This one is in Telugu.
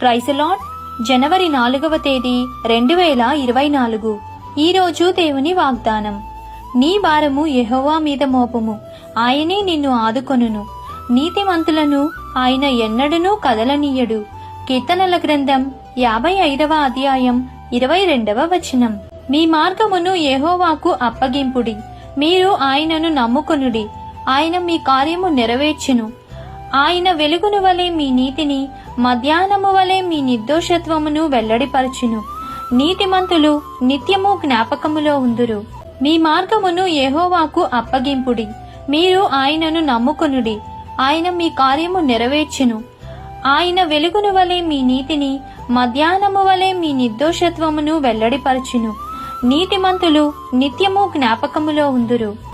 ప్రైసలాట్ జనవరి నాలుగవ తేదీ రెండు వేల ఇరవై నాలుగు. ఈరోజు దేవుని వాగ్దానం. నీ భారము యహోవా మీద మోపము. ఆయనే నిన్ను ఆదుకొనును. నీతిమంతులను ఆయన ఎన్నడనూ కదలనీయడు. కీర్తనల గ్రంథం యాభై ఐదవ అధ్యాయం ఇరవై రెండవ వచనం. మీ మార్గమును యహోవాకు అప్పగింపుడి. మీరు ఆయనను నమ్ముకొనుడి. ఆయన మీ కార్యము నెరవేర్చును. ఆయన వెలుగును వలె మీ నీతిని మధ్యాహ్నము వలె మీ నిర్దోషత్వమును వెల్లడిపరచును. నీతిమంతులు నిత్యము జ్ఞాపకములో ఉందురు. మీ మార్గమును యహోవాకు అప్పగింపుడి. మీరు ఆయనను నమ్ముకొనుడి. ఆయన మీ కార్యము నెరవేర్చును. ఆయన వెలుగును వలె మీ నీతిని మధ్యాహ్నము వలె మీ నిర్దోషత్వమును వెల్లడిపరచును. నీతిమంతులు నిత్యము జ్ఞాపకములో ఉందురు.